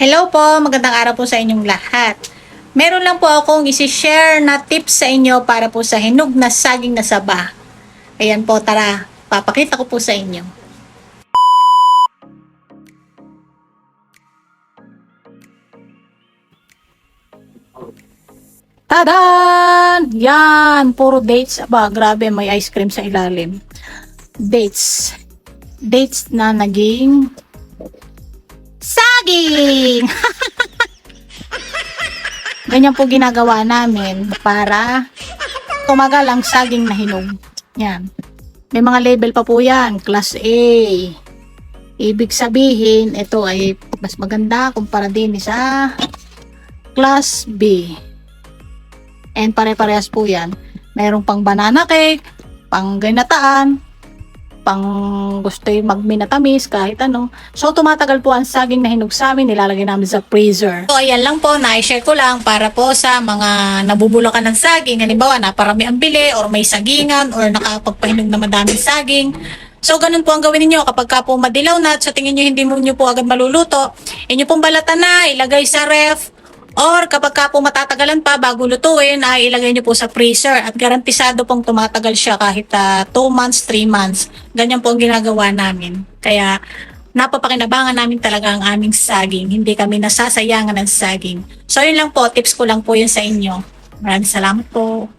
Hello po, magandang araw po sa inyong lahat. Meron lang po akong isi-share na tips sa inyo para po sa hinog na saging na saba. Ayan po, tara, papakita ko po sa inyo. Tadan! Yan! Puro dates. Aba, grabe, may ice cream sa ilalim. Dates. Dates na naging saging! Ganyan po ginagawa namin para tumagal ang saging na hinog. Yan. May mga label pa po yan. Class A. Ibig sabihin, ito ay mas maganda kumpara din sa Class B. And pare-parehas po yan. Mayroong pang banana cake, pang ganataan, pang gusto yung magminatamis, kahit ano. So, tumatagal po ang saging na hinog sa amin, nilalagay namin sa freezer. So, ayan lang po, na-share ko lang para po sa mga nabubulakan ng saging. Halimbawa, naparami ang bili, or may sagingan, or nakapagpahinog na madaming saging. So, ganun po ang gawin niyo kapag ka po madilaw na at sa tingin niyo hindi mo niyo po agad maluluto. Inyo pong balatan na, ilagay sa ref, Or kapag ka po matatagalan pa bago lutuin, ay ilagay nyo po sa freezer at garantisado pong tumatagal siya kahit 2 months, 3 months. Ganyan po ang ginagawa namin. Kaya napapakinabangan namin talaga ang aming saging. Hindi kami nasasayangan ng saging. So yun lang po, tips ko lang po yun sa inyo. Maraming salamat po.